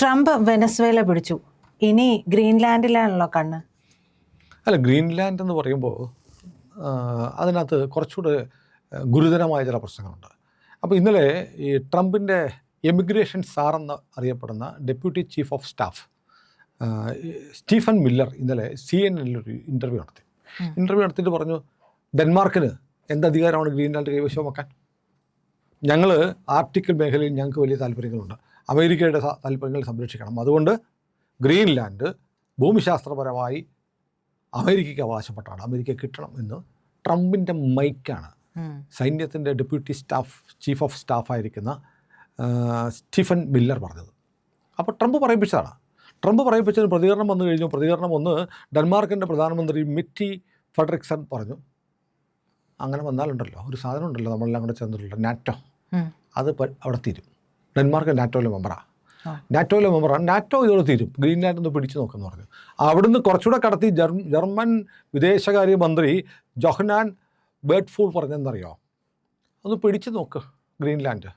Trump Venezuela പിടിച്ചു. ഇനി ഗ്രീൻലാൻഡിലാണല്ലോ കണ്ണ്. അല്ല ഗ്രീൻലാൻഡ് എന്ന് പറയുമ്പോൾ അതിനകത്ത് കുറച്ചുകൂടെ ഗുരുതരമായ ചില പ്രശ്നങ്ങളുണ്ട്. അപ്പോൾ ഇന്നലെ ഈ ട്രംപിന്റെ എമിഗ്രേഷൻ സാർ എന്ന് അറിയപ്പെടുന്ന deputy chief of staff Stephen Miller ഇന്നലെ സി എൻ ഒരു ഇന്റർവ്യൂ നടത്തി. ഇന്റർവ്യൂ നടത്തിയിട്ട് പറഞ്ഞു ഡെൻമാർക്കിന് എന്ത് അധികാരമാണ് ഗ്രീൻലാൻഡ് കൈവശമാക്കാൻ? ഞങ്ങൾ ആർട്ടിക്കൽ മേഖലയിൽ ഞങ്ങൾക്ക് വലിയ താല്പര്യങ്ങളുണ്ട്. അമേരിക്കയുടെ താല്പര്യങ്ങൾ സംരക്ഷിക്കണം. അതുകൊണ്ട് ഗ്രീൻലാൻഡ് ഭൂമിശാസ്ത്രപരമായി അമേരിക്കയ്ക്ക് അവകാശപ്പെട്ടാണ്. അമേരിക്ക കിട്ടണം എന്ന് ട്രംപിന്റെ മൈക്കാണ്. സൈന്യത്തിന്റെ ഡെപ്യൂട്ടി സ്റ്റാഫ് ചീഫ് ഓഫ് സ്റ്റാഫായിരിക്കുന്ന സ്റ്റീഫൻ മില്ലർ പറഞ്ഞത്. അപ്പോൾ ട്രംപ് പറയിപ്പിച്ചതാണ്. ട്രംപ് പറയിപ്പിച്ചതിന് പ്രതികരണം വന്നു കഴിഞ്ഞു. പ്രതികരണം ഒന്ന് ഡെൻമാർക്കിന്റെ പ്രധാനമന്ത്രി മിറ്റി ഫെഡറിക്സൺ പറഞ്ഞു. അങ്ങനെ വന്നാലുണ്ടല്ലോ. ഒരു സാധനം ഉണ്ടല്ലോ നമ്മളെല്ലാം കൂടെ ചേർന്നിട്ടുള്ള നാറ്റോ. അത് അവിടെ തീരും. ഡെൻമാർക്ക് നാറ്റോയിലെ മെമ്പറാണ്. നാറ്റോയിലെ മെമ്പറാണ് നാറ്റോ ഇതോടെ തീരും. ഗ്രീൻലാൻഡ് ഒന്ന് പിടിച്ചു നോക്കുമെന്ന് പറഞ്ഞു. അവിടുന്ന് കുറച്ചുകൂടെ കടത്തി ജർമ്മ ജർമ്മൻ വിദേശകാര്യ മന്ത്രി ജൊഹനാൻ ബേർഡ്ഫൂൾ പറഞ്ഞെന്നറിയോ? ഒന്ന് പിടിച്ചു നോക്ക് ഗ്രീൻലാൻഡ്.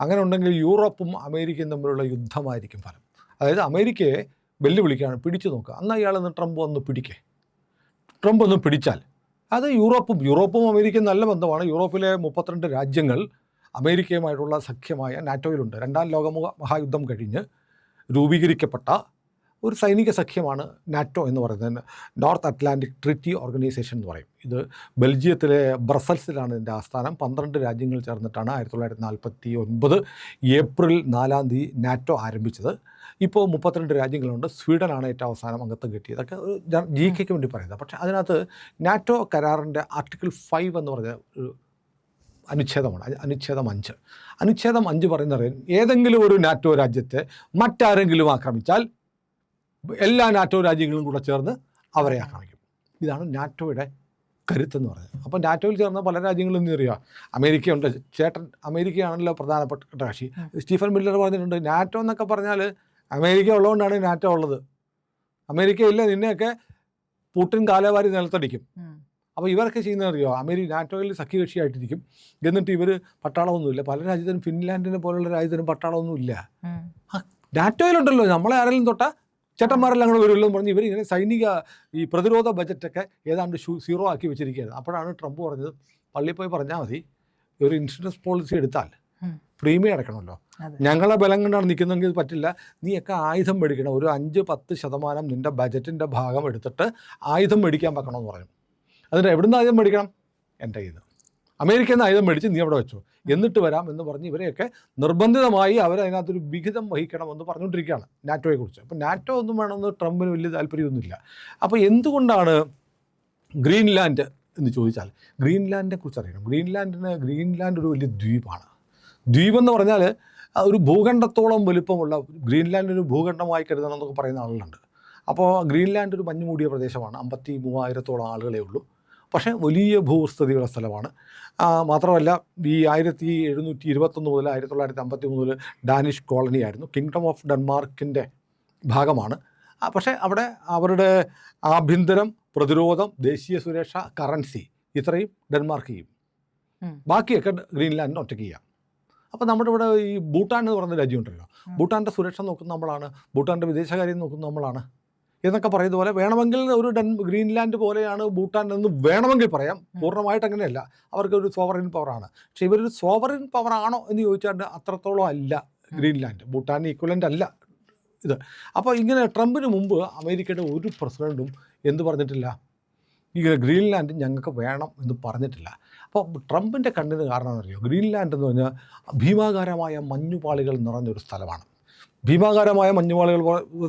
അങ്ങനെ ഉണ്ടെങ്കിൽ യൂറോപ്പും അമേരിക്കയും തമ്മിലുള്ള യുദ്ധമായിരിക്കും ഫലം. അതായത് അമേരിക്കയെ വെല്ലുവിളിക്കുകയാണ്. പിടിച്ചു നോക്കുക അന്ന് അയാളൊന്ന് ട്രംപ് ഒന്ന് പിടിക്കേ. ട്രംപ് ഒന്ന് പിടിച്ചാൽ. അത് യൂറോപ്പും യൂറോപ്പും അമേരിക്കയും നല്ല ബന്ധമാണ്. യൂറോപ്പിലെ മുപ്പത്തിരണ്ട് രാജ്യങ്ങൾ അമേരിക്കയുമായിട്ടുള്ള സഖ്യമായ നാറ്റോയിലുണ്ട്. രണ്ടാം ലോക മഹായുദ്ധം കഴിഞ്ഞ് രൂപീകരിക്കപ്പെട്ട ഒരു സൈനിക സഖ്യമാണ് നാറ്റോ എന്ന് പറയുന്നത്. നോർത്ത് അറ്റ്ലാന്റിക് ട്രിറ്റി ഓർഗനൈസേഷൻ എന്ന് പറയും. ഇത് ബെൽജിയത്തിലെ ബ്രസൽസിലാണ് ഇതിന്റെ ആസ്ഥാനം. പന്ത്രണ്ട് രാജ്യങ്ങൾ ചേർന്നിട്ടാണ് ആയിരത്തി തൊള്ളായിരത്തി നാൽപ്പത്തി ഒൻപത് ഏപ്രിൽ നാലാം തീയതി നാറ്റോ ആരംഭിച്ചത്. ഇപ്പോൾ മുപ്പത്തിരണ്ട് രാജ്യങ്ങളുണ്ട്. സ്വീഡനാണ് ഏറ്റവും അവസാനം അംഗത്വം കിട്ടിയത്. അതൊക്കെ ജി കെക്ക് വേണ്ടി പറയുന്നത്. പക്ഷേ അതിനകത്ത് നാറ്റോ കരാറിന്റെ ആർട്ടിക്കിൾ ഫൈവ് എന്ന് പറഞ്ഞ ഒരു അനുച്ഛേദമാണ്. അനുച്ഛേദം അഞ്ച്. അനുച്ഛേദം അഞ്ച് പറയുന്നത് ഏതെങ്കിലും ഒരു നാറ്റോ രാജ്യത്തെ മറ്റാരെങ്കിലും ആക്രമിച്ചാൽ എല്ലാ നാറ്റോ രാജ്യങ്ങളും കൂടെ ചേർന്ന് അവരെ ആക്രമിക്കും. ഇതാണ് നാറ്റോയുടെ കരുത്തെന്ന് പറയുന്നത്. അപ്പോൾ നാറ്റോയിൽ ചേർന്ന പല രാജ്യങ്ങളും എന്ന് അറിയാം അമേരിക്കയുണ്ട്. ചേട്ടൻ അമേരിക്കയാണല്ലോ പ്രധാനപ്പെട്ട കക്ഷി സ്റ്റീഫൻ മില്ലർ പറഞ്ഞിട്ടുണ്ട് നാറ്റോ എന്നൊക്കെ പറഞ്ഞാൽ അമേരിക്ക ഉള്ളതുകൊണ്ടാണ് നാറ്റോ ഉള്ളത്. അമേരിക്കയില്ല നിന്നെയൊക്കെ പുട്ടിൻ കാലവാരി നിലത്തടിക്കും. അപ്പോൾ ഇവരൊക്കെ ചെയ്യുന്നത് അറിയോ അമേരിക്ക നാറ്റോയിൽ സഖ്യകക്ഷിയായിട്ടിരിക്കും. എന്നിട്ട് ഇവർ പട്ടാളമൊന്നുമില്ല. പല രാജ്യത്തിനും ഫിൻലാൻഡിനെ പോലുള്ള രാജ്യത്തിനും പട്ടാളമൊന്നുമില്ല. നാറ്റോയിലുണ്ടല്ലോ. നമ്മളെ ആരെങ്കിലും തൊട്ട ചേട്ടന്മാരെല്ലാം കൂടെ വരുമല്ലോ എന്ന് ഇവർ ഇങ്ങനെ സൈനിക ഈ പ്രതിരോധ ബജറ്റൊക്കെ ഏതാണ്ട് ഷൂ സീറോ ആക്കി വെച്ചിരിക്കുകയാണ് അപ്പോഴാണ് ട്രംപ് പറഞ്ഞത് പള്ളിയിൽ പോയി പറഞ്ഞാൽ മതി. ഒരു ഇൻഷുറൻസ് പോളിസി എടുത്താൽ പ്രീമിയം അടക്കണമല്ലോ. ഞങ്ങളെ ബലം കൊണ്ടാണ് നിൽക്കുന്നതെങ്കിൽ ഇത് പറ്റില്ല. നീയൊക്കെ ആയുധം മേടിക്കണം. ഒരു അഞ്ച് പത്ത് ശതമാനം നിന്റെ ബജറ്റിന്റെ ഭാഗം എടുത്തിട്ട് ആയുധം മേടിക്കാൻ വെക്കണമെന്ന് പറഞ്ഞു. അതിന് എവിടുന്ന് ആയുധം മേടിക്കണം? എന്റെ കയ്യിൽ നിന്ന്. അമേരിക്കയിൽ നിന്ന് ആയുധം മേടിച്ച് നീ അവിടെ വെച്ചു. എന്നിട്ട് വരാം എന്ന് പറഞ്ഞ് ഇവരെയൊക്കെ നിർബന്ധിതമായി അവരതിനകത്തൊരു വിഹിതം വഹിക്കണമെന്ന് പറഞ്ഞുകൊണ്ടിരിക്കുകയാണ് നാറ്റോയെക്കുറിച്ച് അപ്പോൾ നാറ്റോ ഒന്നും വേണമെന്ന് ട്രംപിന് വലിയ താല്പര്യമൊന്നുമില്ല. അപ്പോൾ എന്തുകൊണ്ടാണ് ഗ്രീൻലാൻഡ് എന്ന് ചോദിച്ചാൽ ഗ്രീൻലാൻഡിനെ കുറിച്ച് അറിയണം. ഗ്രീൻലാൻഡിന് ഗ്രീൻലാൻഡ് ഒരു വലിയ ദ്വീപാണ്. ദ്വീപെന്ന് പറഞ്ഞാൽ ഒരു ഭൂഖണ്ഡത്തോളം വലുപ്പമുള്ള ഗ്രീൻലാൻഡ് ഒരു ഭൂഖണ്ഡമായി കരുതണം എന്നൊക്കെ പറയുന്ന ആളുകളുണ്ട്. അപ്പോൾ ഗ്രീൻലാൻഡ് ഒരു മഞ്ഞുമൂടിയ പ്രദേശമാണ്. അമ്പത്തി മൂവായിരത്തോളം ആളുകളേ ഉള്ളൂ. പക്ഷേ വലിയ ഭൂസ്ഥിതിയുള്ള സ്ഥലമാണ്. മാത്രമല്ല ഈ ആയിരത്തി എഴുന്നൂറ്റി ഇരുപത്തൊന്ന് മുതൽ ആയിരത്തി തൊള്ളായിരത്തി അമ്പത്തി മുതൽ ഡാനിഷ് കോളനി ആയിരുന്നു. കിങ്ഡം ഓഫ് ഡെൻമാർക്കിന്റെ ഭാഗമാണ്. പക്ഷേ അവിടെ അവരുടെ ആഭ്യന്തരം പ്രതിരോധം ദേശീയ സുരക്ഷ കറൻസി ഇത്രയും ഡെൻമാർക്ക് ചെയ്യും. ബാക്കിയൊക്കെ ഗ്രീൻലാൻഡിന് ഒറ്റയ്ക്ക് ചെയ്യാം. അപ്പോൾ നമ്മുടെ ഇവിടെ ഈ ഭൂട്ടാൻ എന്ന് പറയുന്ന രാജ്യമുണ്ടല്ലോ ഉണ്ടല്ലോ. ഭൂട്ടാന്റെ സുരക്ഷ നോക്കുന്ന നമ്മളാണ്. ഭൂട്ടാന്റെ വിദേശകാര്യം നോക്കുന്ന നമ്മളാണ്. എന്നൊക്കെ പറയുന്ന പോലെ വേണമെങ്കിൽ ഒരു ഡെൻ ഗ്രീൻലാൻഡ് പോലെയാണ് ഭൂട്ടാൻ എന്ന് വേണമെങ്കിൽ പറയാം. പൂർണമായിട്ട് അങ്ങനെയല്ല. അവർക്ക് ഒരു സോവറിൻ പവറാണ് പക്ഷേ ഇവരൊരു സോവറിൻ പവർ ആണോ എന്ന് ചോദിച്ചാൽ അത്രത്തോളം അല്ല ഗ്രീൻലാൻഡ്. ഭൂട്ടാൻ ഈക്വലന്റ് അല്ല ഇത്. അപ്പോൾ ഇങ്ങനെ ട്രംപിന് മുമ്പ് അമേരിക്കയുടെ ഒരു പ്രസിഡന്റും എന്ത് പറഞ്ഞിട്ടില്ല? ഈ ഗ്രീൻലാൻഡ് ഞങ്ങൾക്ക് വേണം എന്ന് പറഞ്ഞിട്ടില്ല. അപ്പോൾ ട്രംപിന്റെ കണ്ണിന് കാരണം അറിയോ? ഗ്രീൻലാൻഡ് എന്ന് പറഞ്ഞാൽ ഭീമാകാരമായ മഞ്ഞുപാളികൾ നിറഞ്ഞൊരു സ്ഥലമാണ്. ഭീമാകാരമായ മഞ്ഞുപാളികൾ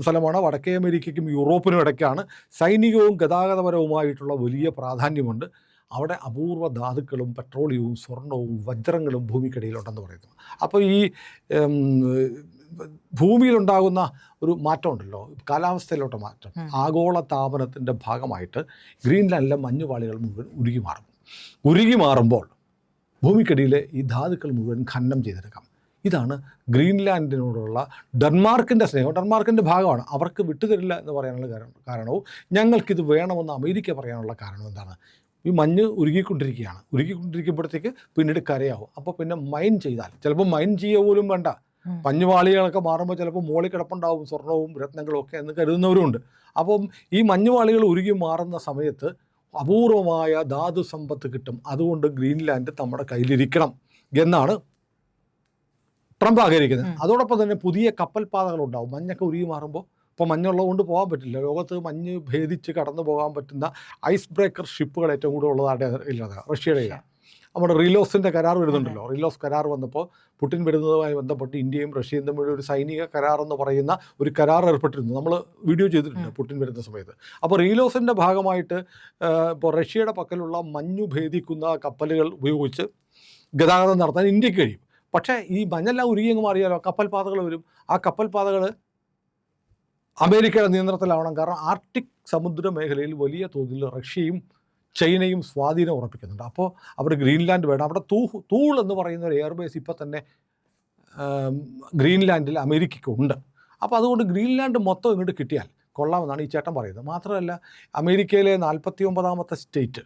സ്ഥലമാണ്. വടക്കേ അമേരിക്കയ്ക്കും യൂറോപ്പിനും ഇടയ്ക്കാണ് സൈനികവും ഗതാഗതപരവുമായിട്ടുള്ള വലിയ പ്രാധാന്യമുണ്ട്. അവിടെ അപൂർവ ധാതുക്കളും പെട്രോളിയവും സ്വർണവും വജ്രങ്ങളും ഭൂമിക്കടിയിലുണ്ടെന്ന് പറയുന്നു. അപ്പോൾ ഈ ഭൂമിയിലുണ്ടാകുന്ന ഒരു മാറ്റമുണ്ടല്ലോ. കാലാവസ്ഥയിലോട്ട് മാറ്റം. ആഗോള താപനത്തിന്റെ ഭാഗമായിട്ട് ഗ്രീൻലാൻഡിലെ മഞ്ഞുപാളികൾ മുഴുവൻ ഉരുകി മാറും ഉരുകി മാറുമ്പോൾ ഭൂമിക്കടിയിലെ ഈ ധാതുക്കൾ മുഴുവൻ ഖനനം ചെയ്തെടുക്കാം. ഇതാണ് ഗ്രീൻലാൻഡിനോടുള്ള ഡെൻമാർക്കിന്റെ സ്നേഹം. ഡെൻമാർക്കിന്റെ ഭാഗമാണ്. അവർക്ക് വിട്ടുതരില്ല എന്ന് പറയാനുള്ള കാരണം കാരണവും ഞങ്ങൾക്കിത് വേണമെന്ന് അമേരിക്ക പറയാനുള്ള കാരണം എന്താണ്? ഈ മഞ്ഞ് ഉരുകിക്കൊണ്ടിരിക്കുകയാണ്. ഉരുകിക്കൊണ്ടിരിക്കുമ്പോഴത്തേക്ക് പിന്നീട് കരയാവും. അപ്പോൾ പിന്നെ മൈൻ ചെയ്താൽ ചിലപ്പോൾ മൈൻ ചെയ്യുക പോലും വേണ്ട. മഞ്ഞുവാളികളൊക്കെ മഞ്ഞുപാളികളൊക്കെ മാറുമ്പോൾ ചിലപ്പോൾ മോളി കിടപ്പുണ്ടാവും സ്വർണവും രത്നങ്ങളും ഒക്കെ എന്ന് കരുതുന്നവരുമുണ്ട്. അപ്പം ഈ മഞ്ഞുവാളികൾ ഉരുകി മാറുന്ന സമയത്ത് അപൂർവമായ ധാതു സമ്പത്ത് കിട്ടും. അതുകൊണ്ട് ഗ്രീൻലാൻഡ് നമ്മുടെ കയ്യിലിരിക്കണം എന്നാണ് ട്രംപ് ആഗ്രഹിക്കുന്നത്. അതോടൊപ്പം തന്നെ പുതിയ കപ്പൽ പാതകളുണ്ടാവും മഞ്ഞൊക്കെ ഉരുകി മാറുമ്പോൾ ഇപ്പോൾ മഞ്ഞുള്ളത് കൊണ്ട് പോകാൻ പറ്റില്ല. ലോകത്ത് മഞ്ഞ് ഭേദിച്ച് കടന്നു പോകാൻ പറ്റുന്ന ഐസ് ബ്രേക്കർ ഷിപ്പുകൾ ഏറ്റവും കൂടുതൽ ഉള്ളതാണ് ഇല്ലാതെ? റഷ്യയുടെ. നമ്മുടെ റിലോസിന്റെ കരാർ വരുന്നുണ്ടല്ലോ. റിലോസ് കരാർ വന്നപ്പോൾ പുട്ടിൻ വരുന്നതുമായി ബന്ധപ്പെട്ട് ഇന്ത്യയും റഷ്യയും തമ്മിൽ ഒരു സൈനിക കരാർ എന്ന് പറയുന്ന ഒരു കരാർ ഏർപ്പെട്ടിരുന്നു. നമ്മൾ വീഡിയോ ചെയ്തിട്ടുണ്ട് പുട്ടിൻ വരുന്ന സമയത്ത്. അപ്പോൾ റീലോസിന്റെ ഭാഗമായിട്ട് ഇപ്പോൾ റഷ്യയുടെ പക്കലുള്ള മഞ്ഞു ഭേദിക്കുന്ന കപ്പലുകൾ ഉപയോഗിച്ച് ഗതാഗതം നടത്താൻ ഇന്ത്യയ്ക്ക് കഴിയും. പക്ഷേ ഈ മഞ്ഞെല്ലാം ഉരുകി അങ്ങ് മാറിയാലോ കപ്പൽ പാതകൾ വരും. ആ കപ്പൽ പാതകൾ അമേരിക്കയുടെ നിയന്ത്രണത്തിലാവണം. കാരണം ആർട്ടിക് സമുദ്ര മേഖലയിൽ വലിയ തോതിൽ റഷ്യയും ചൈനയും സ്വാധീനം ഉറപ്പിക്കുന്നുണ്ട്. അപ്പോൾ അവിടെ ഗ്രീൻലാൻഡ് വേണം. അവിടെ തൂ തൂൾ എന്ന് പറയുന്ന ഒരു എയർബേസ് ഇപ്പോൾ തന്നെ ഗ്രീൻലാൻഡിൽ അമേരിക്കയ്ക്ക് ഉണ്ട് അപ്പോൾ അതുകൊണ്ട് ഗ്രീൻലാൻഡ് മൊത്തം ഇങ്ങോട്ട് കിട്ടിയാൽ കൊള്ളാമെന്നാണ് ഈ ചേട്ടൻ പറയുന്നത്. മാത്രമല്ല അമേരിക്കയിലെ നാൽപ്പത്തി ഒമ്പതാമത്തെ സ്റ്റേറ്റ്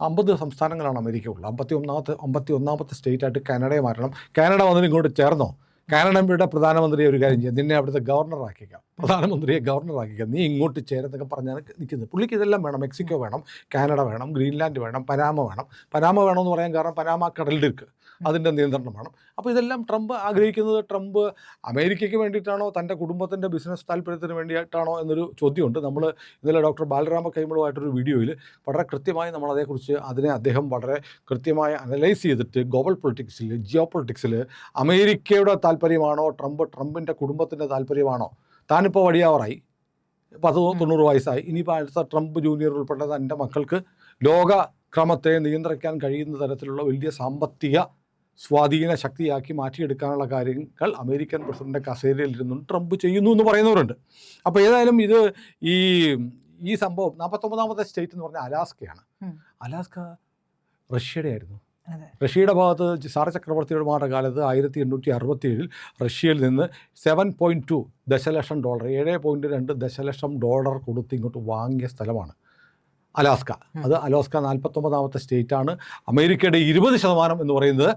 അമ്പത് സംസ്ഥാനങ്ങളാണ് അമേരിക്ക ഉള്ളത്. അമ്പത്തി ഒന്നാമത്തെ അമ്പത്തി ഒന്നാമത്തെ സ്റ്റേറ്റായിട്ട് കാനഡയെ മാറ്റണം. കാനഡ വന്നിട്ട് ഇങ്ങോട്ട് ചേർന്നോ? കാനഡയുടെ പ്രധാനമന്ത്രിയെ ഒരു കാര്യം ചെയ്യാം. നിന്നെ അവിടുത്തെ ഗവർണർ ആക്കിക്കാം പ്രധാനമന്ത്രിയെ ഗവർണർ ആക്കിക്കാം നീ ഇങ്ങോട്ട് ചേരത്തൊക്കെ പറഞ്ഞാണ് നിൽക്കുന്നത്. പുള്ളിക്ക് ഇതെല്ലാം വേണം. മെക്സിക്കോ വേണം കാനഡ വേണം ഗ്രീൻലാൻഡ് വേണം പനാമ വേണം. പനാമ വേണമെന്ന് പറയാൻ കാരണം പനാമ കടലിടുക്ക്. അതിന്റെ നിയന്ത്രണം വേണം. അപ്പോൾ ഇതെല്ലാം ട്രംപ് ആഗ്രഹിക്കുന്നത് ട്രംപ് അമേരിക്കയ്ക്ക് വേണ്ടിയിട്ടാണോ തന്റെ കുടുംബത്തിന്റെ ബിസിനസ് താല്പര്യത്തിന് വേണ്ടിയിട്ടാണോ എന്നൊരു ചോദ്യമുണ്ട്. നമ്മൾ ഇന്നലെ ഡോക്ടർ ബാലരാമ കൈമളുമായിട്ടൊരു വീഡിയോയിൽ വളരെ കൃത്യമായി നമ്മൾ അതേക്കുറിച്ച് അതിനെ അദ്ദേഹം വളരെ കൃത്യമായി അനലൈസ് ചെയ്തിട്ട് ഗ്ലോബൽ പൊളിറ്റിക്സിൽ ജിയോ പൊളിറ്റിക്സിൽ അമേരിക്കയുടെ താല്പര്യമാണോ? ട്രംപ് ട്രംപിന്റെ കുടുംബത്തിന്റെ താല്പര്യമാണോ? താനിപ്പോൾ വടിയാവറായി പത്ത് തൊണ്ണൂറ് വയസ്സായി. ഇനിയിപ്പോൾ അടുത്ത ട്രംപ് ജൂനിയർ ഉൾപ്പെട്ട തന്റെ മക്കൾക്ക് ലോക ക്രമത്തെ നിയന്ത്രിക്കാൻ കഴിയുന്ന തരത്തിലുള്ള വലിയ സാമ്പത്തിക സ്വാധീന ശക്തിയാക്കി മാറ്റിയെടുക്കാനുള്ള കാര്യങ്ങൾ അമേരിക്കൻ പ്രസിഡന്റ് കസേരയിൽ ഇരുന്നും ട്രംപ് ചെയ്യുന്നു എന്ന് പറയുന്നവരുണ്ട്. അപ്പോൾ ഏതായാലും ഇത് ഈ ഈ സംഭവം നാൽപ്പത്തൊമ്പതാമത്തെ സ്റ്റേറ്റ് എന്ന് പറഞ്ഞാൽ അലാസ്കയാണ്. അലാസ്ക റഷ്യയുടെ ആയിരുന്നു റഷ്യയുടെ ഭാഗത്ത് സാർ ചക്രവർത്തിയുടെ കാലത്ത് ആയിരത്തി എണ്ണൂറ്റി അറുപത്തി ഏഴിൽ റഷ്യയിൽ നിന്ന് സെവൻ പോയിന്റ് ടു ദശലക്ഷം ഡോളർ ഏഴ് പോയിന്റ് രണ്ട് ദശലക്ഷം ഡോളർ കൊടുത്ത് ഇങ്ങോട്ട് വാങ്ങിയ സ്ഥലമാണ് അലാസ്ക. അത് അലാസ്ക നാൽപ്പത്തൊമ്പതാമത്തെ സ്റ്റേറ്റാണ് അമേരിക്കയുടെ ഇരുപത് ശതമാനം എന്ന് പറയുന്നത്.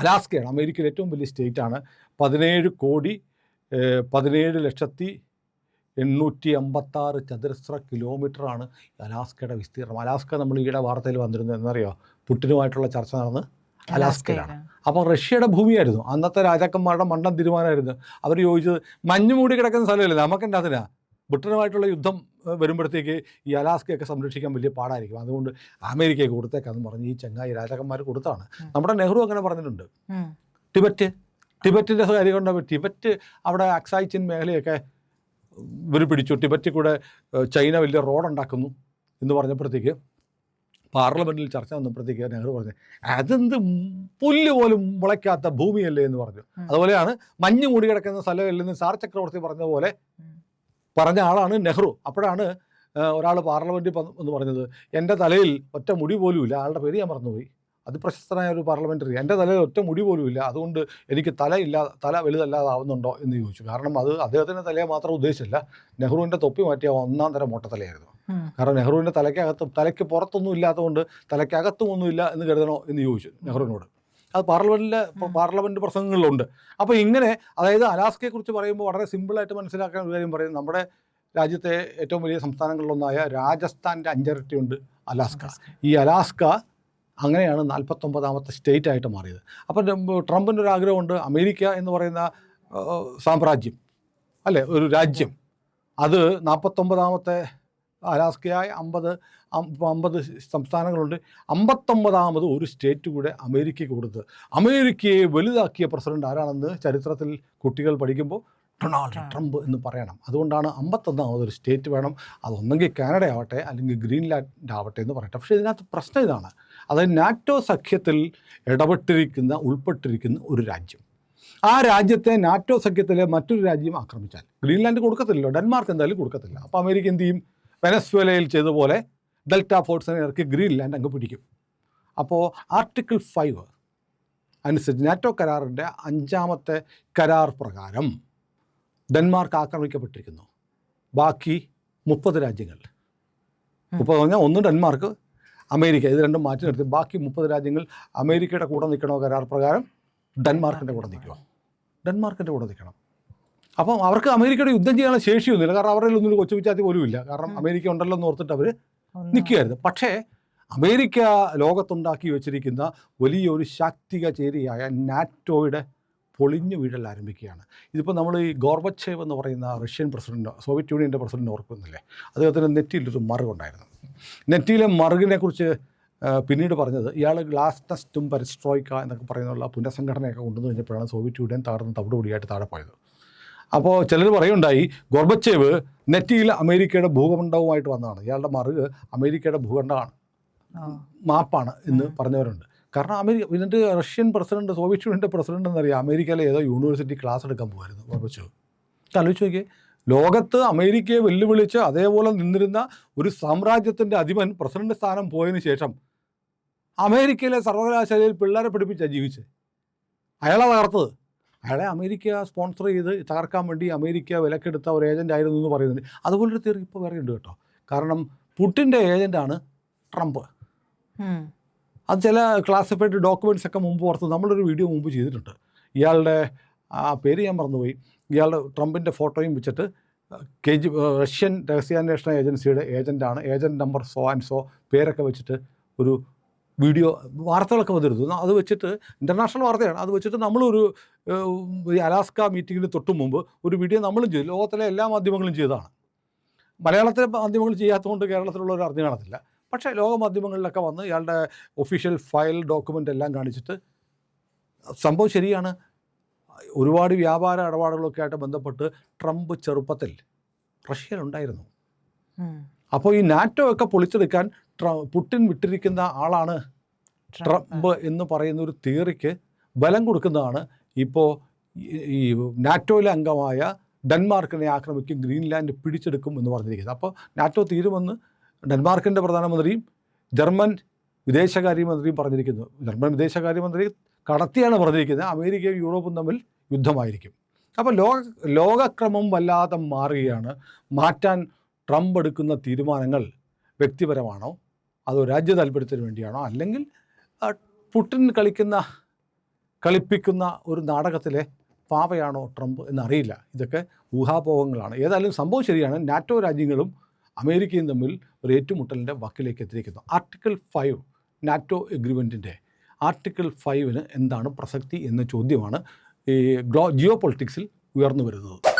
അലാസ്കയാണ്. അമേരിക്കയിലെ ഏറ്റവും വലിയ സ്റ്റേറ്റാണ് പതിനേഴ് കോടി പതിനേഴ് ലക്ഷത്തി എണ്ണൂറ്റി അമ്പത്താറ് ചതുരശ്ര കിലോമീറ്ററാണ് അലാസ്കയുടെ വിസ്തീർണം അലാസ്ക നമ്മൾ ഈയിടെ വാർത്തയിൽ വന്നിരുന്നു എന്നറിയോ? പുട്ടിനുമായിട്ടുള്ള ചർച്ച നടന്ന് അലാസ്കയിലാണ്. അപ്പോൾ റഷ്യയുടെ ഭൂമിയായിരുന്നു. അന്നത്തെ രാജാക്കന്മാരുടെ മണ്ടൻ തീരുമാനമായിരുന്നു. അവർ ചോദിച്ചത് മഞ്ഞ് മൂടി കിടക്കുന്ന സ്ഥലമല്ലേ? നമുക്കെന്താ അതിനാ? ബ്രിട്ടനുമായിട്ടുള്ള യുദ്ധം വരുമ്പോഴത്തേക്ക് ഈ അലാസ്കയൊക്കെ സംരക്ഷിക്കാൻ വലിയ പാടായിരിക്കും. അതുകൊണ്ട് അമേരിക്കയെ കൊടുത്തേക്കാന്ന് പറഞ്ഞ് ഈ ചങ്ങായി രാജാക്കന്മാർ കൊടുത്താണ് നമ്മുടെ നെഹ്റു അങ്ങനെ പറഞ്ഞിട്ടുണ്ട്. ടിബറ്റ്. ടിബറ്റിന്റെ കാര്യം കൊണ്ട്? ടിബറ്റ് അവിടെ അക്സായിച്ചിൻ മേഖലയൊക്കെ ഇവർ പിടിച്ചു ടിബറ്റിൽ കൂടെ ചൈന വലിയ റോഡുണ്ടാക്കുന്നു എന്ന് പറഞ്ഞപ്പോഴത്തേക്ക് പാർലമെന്റിൽ ചർച്ച വന്നപ്പോഴത്തേക്ക് നെഹ്റു പറഞ്ഞു അതെന്ത് പുല്ല് പോലും മുളയ്ക്കാത്ത ഭൂമിയല്ലേ? എന്ന് പറഞ്ഞു. അതുപോലെയാണ് മഞ്ഞ് മൂടി കിടക്കുന്ന സ്ഥലമല്ലെന്ന് സാർ ചക്രവർത്തി പറഞ്ഞ പോലെ പറഞ്ഞ ആളാണ് നെഹ്റു. അപ്പോഴാണ് ഒരാൾ പാർലമെന്റിൽ എന്ന് പറഞ്ഞത് എന്റെ തലയിൽ ഒറ്റ മുടി പോലും ഇല്ല ആളുടെ പേര് ഞാൻ മറന്നുപോയി. അതിപ്രശസ്തനായ ഒരു പാർലമെന്ററി എന്റെ തലയിൽ ഒറ്റ മുടി പോലും ഇല്ല. അതുകൊണ്ട് എനിക്ക് തല ഇല്ലാ തല വലുതല്ലാതാവുന്നുണ്ടോ എന്ന് ചോദിച്ചു. കാരണം അത് അദ്ദേഹത്തിന്റെ തലയെ മാത്രം ഉദ്ദേശിച്ചില്ല. നെഹ്റുവിന്റെ തൊപ്പി മാറ്റിയ ഒന്നാം തരം മൊട്ടത്തലയായിരുന്നു. കാരണം നെഹ്റുവിന്റെ തലയ്ക്കകത്തും തലയ്ക്ക് പുറത്തൊന്നും ഇല്ലാത്തതുകൊണ്ട് തലയ്ക്കകത്തും ഒന്നുമില്ല എന്ന് കരുതണോ എന്ന് ചോദിച്ചു നെഹ്റുവിനോട്. അത് പാർലമെന്റിലെ. പാർലമെന്റ് പ്രസംഗങ്ങളിലുണ്ട്. അപ്പോൾ ഇങ്ങനെ അതായത് അലാസ്കയെക്കുറിച്ച് പറയുമ്പോൾ വളരെ സിമ്പിളായിട്ട് മനസ്സിലാക്കാൻ ഒരു കാര്യം പറയും. നമ്മുടെ രാജ്യത്തെ ഏറ്റവും വലിയ സംസ്ഥാനങ്ങളിലൊന്നായ രാജസ്ഥാന്റെ അഞ്ചരട്ടിയുണ്ട് അലാസ്ക. ഈ അലാസ്ക അങ്ങനെയാണ് നാൽപ്പത്തൊമ്പതാമത്തെ സ്റ്റേറ്റ് ആയിട്ട് മാറിയത്. അപ്പം ട്രംപിന്റെ ഒരു ആഗ്രഹമുണ്ട്. അമേരിക്ക എന്ന് പറയുന്ന സാമ്രാജ്യം അല്ലേ? ഒരു രാജ്യം. അത് നാൽപ്പത്തൊമ്പതാമത്തെ അലാസ്കയായ അമ്പത് അമ്പത് സംസ്ഥാനങ്ങളുണ്ട്. അമ്പത്തൊമ്പതാമത് ഒരു സ്റ്റേറ്റ് കൂടെ അമേരിക്കയ്ക്ക് കൊടുത്ത് അമേരിക്കയെ വലുതാക്കിയ പ്രസിഡന്റ് ആരാണെന്ന് ചരിത്രത്തിൽ കുട്ടികൾ പഠിക്കുമ്പോൾ ഡൊണാൾഡ് ട്രംപ് എന്ന് പറയണം. അതുകൊണ്ടാണ് അമ്പത്തൊന്നാമത് ഒരു സ്റ്റേറ്റ് വേണം. അതൊന്നെങ്കിൽ കാനഡ ആവട്ടെ അല്ലെങ്കിൽ ഗ്രീൻലാൻഡ് ആവട്ടെ എന്ന് പറയട്ടെ. പക്ഷേ ഇതിനകത്ത് പ്രശ്നം ഇതാണ്. അതായത് നാറ്റോ സഖ്യത്തിൽ ഇടപെട്ടിരിക്കുന്ന ഉൾപ്പെട്ടിരിക്കുന്ന ഒരു രാജ്യം. ആ രാജ്യത്തെ നാറ്റോ സഖ്യത്തിലെ മറ്റൊരു രാജ്യം ആക്രമിച്ചാൽ ഗ്രീൻലാൻഡ് കൊടുക്കത്തില്ലല്ലോ ഡെൻമാർക്ക് എന്തായാലും കൊടുക്കത്തില്ല. അപ്പോൾ അമേരിക്ക എന്ത് ചെയ്യും? വെനസ്വേലയിൽ ചെയ്ത പോലെ ഡെൽറ്റ ഫോഴ്സിനെ ഇറക്കി ഗ്രീൻലാൻഡ് അങ്ങ് പിടിക്കും. അപ്പോൾ ആർട്ടിക്കിൾ ഫൈവ് അനുസരിച്ച് നാറ്റോ കരാറിന്റെ അഞ്ചാമത്തെ കരാർ പ്രകാരം ഡെൻമാർക്ക് ആക്രമിക്കപ്പെട്ടിരിക്കുന്നു. ബാക്കി മുപ്പത് രാജ്യങ്ങൾ. മുപ്പത് പറഞ്ഞാൽ ഒന്ന് ഡെൻമാർക്ക് അമേരിക്ക. ഇത് രണ്ടും മാറ്റി നിർത്തി. ബാക്കി മുപ്പത് രാജ്യങ്ങൾ അമേരിക്കയുടെ കൂടെ നിൽക്കണോ കരാർ പ്രകാരം? ഡെൻമാർക്കിന്റെ കൂടെ നിൽക്കുക ഡെൻമാർക്കിന്റെ കൂടെ നിൽക്കണം. അപ്പം അവർക്ക് അമേരിക്കയുടെ യുദ്ധം ചെയ്യാനുള്ള ശേഷിയൊന്നുമില്ല കാരണം അവരുടെ ഒന്നും കൊച്ചു വിച്ചാത്തി പോലുമില്ല കാരണം അമേരിക്ക ഉണ്ടല്ലോ എന്ന് ഓർത്തിട്ട് അവർ നിൽക്കുകയായിരുന്നു. പക്ഷേ അമേരിക്ക ലോകത്തുണ്ടാക്കി വെച്ചിരിക്കുന്ന വലിയൊരു ശാക്തിക ചേരിയായ നാറ്റോയുടെ പൊളിഞ്ഞു വീഴൽ ആരംഭിക്കുകയാണ്. ഇതിപ്പോൾ നമ്മൾ ഈ ഗോർബച്ചേവ് എന്ന് പറയുന്ന റഷ്യൻ പ്രസിഡന്റ് സോവിയറ്റ് യൂണിയന്റെ പ്രസിഡന്റ് ഓർക്കുന്നില്ലേ? അദ്ദേഹത്തിന്റെ നെറ്റിയിലൊരു മറുകുണ്ടായിരുന്നു. നെറ്റിയിലെ മറുകിനെ കുറിച്ച് ആ, പിന്നീട് പറഞ്ഞത് ഇയാൾ ഗ്ലാസ് ടെസ്റ്റും പരിസ്ട്രോയ്ക്ക എന്നൊക്കെ പറയുന്നുള്ള പുനഃസംഘടനയൊക്കെ കൊണ്ടുവന്ന് കഴിഞ്ഞപ്പോഴാണ് സോവിയറ്റ് യൂണിയൻ തകർന്ന് തവിടുപൊടിയായിട്ട് താഴെ പോയത്. അപ്പോൾ ചിലർ പറയുണ്ടായി ഗോർബച്ചേവ് നെറ്റിയിൽ അമേരിക്കയുടെ ഭൂഖണ്ഡവുമായിട്ട് വന്നതാണ്. ഇയാളുടെ മറുക് അമേരിക്കയുടെ ഭൂഖണ്ഡമാണ് മാപ്പാണ് എന്ന്. പറഞ്ഞവരുണ്ട്. കാരണം അമേരിക്ക ഇതിന്റെ റഷ്യൻ പ്രസിഡന്റ് സോവിയറ്റ് യൂണിയന്റെ പ്രസിഡന്റ് എന്നറിയാം അമേരിക്കയിലെ ഏതോ യൂണിവേഴ്സിറ്റി ക്ലാസ് എടുക്കാൻ പോകുമായിരുന്നു ഗോർബച്ചേവ്. ആലോചിച്ച് നോക്കിയേ ലോകത്ത് അമേരിക്കയെ വെല്ലുവിളിച്ച് അതേപോലെ നിന്നിരുന്ന ഒരു സാമ്രാജ്യത്തിന്റെ അധിപൻ പ്രസിഡന്റ് സ്ഥാനം പോയതിനു ശേഷം അമേരിക്കയിലെ സർവകലാശാലയിൽ പിള്ളേരെ പഠിപ്പിച്ചാണ് ജീവിച്ചത് അയാളെ തകർത്തത്. അയാളെ അമേരിക്ക സ്പോൺസർ ചെയ്ത് തകർക്കാൻ വേണ്ടി അമേരിക്ക വിലക്കെടുത്ത ഒരു ഏജന്റ് ആയിരുന്നു എന്ന് പറയുന്നുണ്ട്. അതുപോലൊരു തിയറി ഇപ്പോൾ വേറെ ഉണ്ട് കേട്ടോ. കാരണം പുട്ടിന്റെ ഏജന്റാണ് ട്രംപ്. അത് ചില ക്ലാസിഫൈഡ് ഡോക്യുമെന്റ്സ് ഒക്കെ മുമ്പ് ഓർത്ത് നമ്മളൊരു വീഡിയോ മുമ്പ് ചെയ്തിട്ടുണ്ട്. ഇയാളുടെ ആ പേര് ഞാൻ മറന്നുപോയി. ഇയാളുടെ ട്രംപിന്റെ ഫോട്ടോയും വെച്ചിട്ട് കെ ജി റഷ്യൻ രഹസ്യാന്വേഷണ ഏജൻസിയുടെ ഏജന്റാണ് agent number so and so പേരൊക്കെ വെച്ചിട്ട് ഒരു വീഡിയോ വാർത്തകളൊക്കെ വന്നിരുന്നു. അത് വെച്ചിട്ട് ഇന്റർനാഷണൽ വാർത്തയാണ്. അത് വെച്ചിട്ട് നമ്മളൊരു ഈ അലാസ്ക മീറ്റിങ്ങിന് തൊട്ട് മുമ്പ് ഒരു വീഡിയോ നമ്മളും ചെയ്തു. ലോകത്തിലെ എല്ലാ മാധ്യമങ്ങളും ചെയ്തതാണ്. മലയാളത്തിലെ മാധ്യമങ്ങൾ ചെയ്യാത്തതുകൊണ്ട് കേരളത്തിലുള്ളവർ അറിഞ്ഞു കാണത്തില്ല. പക്ഷേ ലോക മാധ്യമങ്ങളിലൊക്കെ വന്ന് ഇയാളുടെ ഒഫീഷ്യൽ ഫയൽ ഡോക്യുമെന്റ് എല്ലാം കാണിച്ചിട്ട് സംഭവം ശരിയാണ്. ഒരുപാട് വ്യാപാര ഇടപാടുകളൊക്കെ ആയിട്ട് ബന്ധപ്പെട്ട് ട്രംപ് ചെറുപ്പത്തിൽ റഷ്യയിലുണ്ടായിരുന്നു. ഉണ്ടായിരുന്നു അപ്പോൾ ഈ നാറ്റോ ഒക്കെ പൊളിച്ചെടുക്കാൻ ട്ര പുട്ടിൻ വിട്ടിരിക്കുന്ന ആളാണ് ട്രംപ്. എന്ന് പറയുന്ന ഒരു തിയറിക്ക് ബലം കൊടുക്കുന്നതാണ് ഇപ്പോൾ ഈ നാറ്റോയിലെ അംഗമായ ഡെൻമാർക്കിനെ ആക്രമിക്കും ഗ്രീൻലാൻഡ് പിടിച്ചെടുക്കും എന്ന് പറഞ്ഞിരിക്കുന്നത്. അപ്പോൾ നാറ്റോ തീരുമെന്ന് ഡെൻമാർക്കിന്റെ പ്രധാനമന്ത്രിയും ജർമ്മൻ വിദേശകാര്യമന്ത്രിയും പറഞ്ഞിരിക്കുന്നു. ജർമ്മൻ വിദേശകാര്യമന്ത്രി കടത്തിയാണ് പറഞ്ഞിരിക്കുന്നത് അമേരിക്കയും യൂറോപ്പും തമ്മിൽ യുദ്ധമായിരിക്കും. അപ്പോൾ ലോക ലോകക്രമം വല്ലാതെ മാറുകയാണ്. മാറ്റാൻ ട്രംപ് എടുക്കുന്ന തീരുമാനങ്ങൾ വ്യക്തിപരമാണോ? അതോ രാജ്യ താല്പര്യത്തിന് വേണ്ടിയാണോ? അല്ലെങ്കിൽ പുട്ടിൻ കളിക്കുന്ന കളിപ്പിക്കുന്ന ഒരു നാടകത്തിലെ പാവയാണോ ട്രംപ് എന്നറിയില്ല. ഇതൊക്കെ ഊഹാപോഹങ്ങളാണ്. ഏതായാലും സംഭവം ശരിയാണ്. നാറ്റോ രാജ്യങ്ങളും അമേരിക്കയും തമ്മിൽ ഒരു ഏറ്റുമുട്ടലിന്റെ വക്കിലേക്ക് എത്തിയിരിക്കുന്നു. ആർട്ടിക്കിൾ ഫൈവ് നാറ്റോ എഗ്രിമെന്റിന്റെ ആർട്ടിക്കിൾ ഫൈവിന് എന്താണ് പ്രസക്തി എന്ന ചോദ്യമാണ് ഈ ഗ്ലോ ജിയോ പൊളിറ്റിക്സിൽ ഉയർന്നു വരുന്നത്.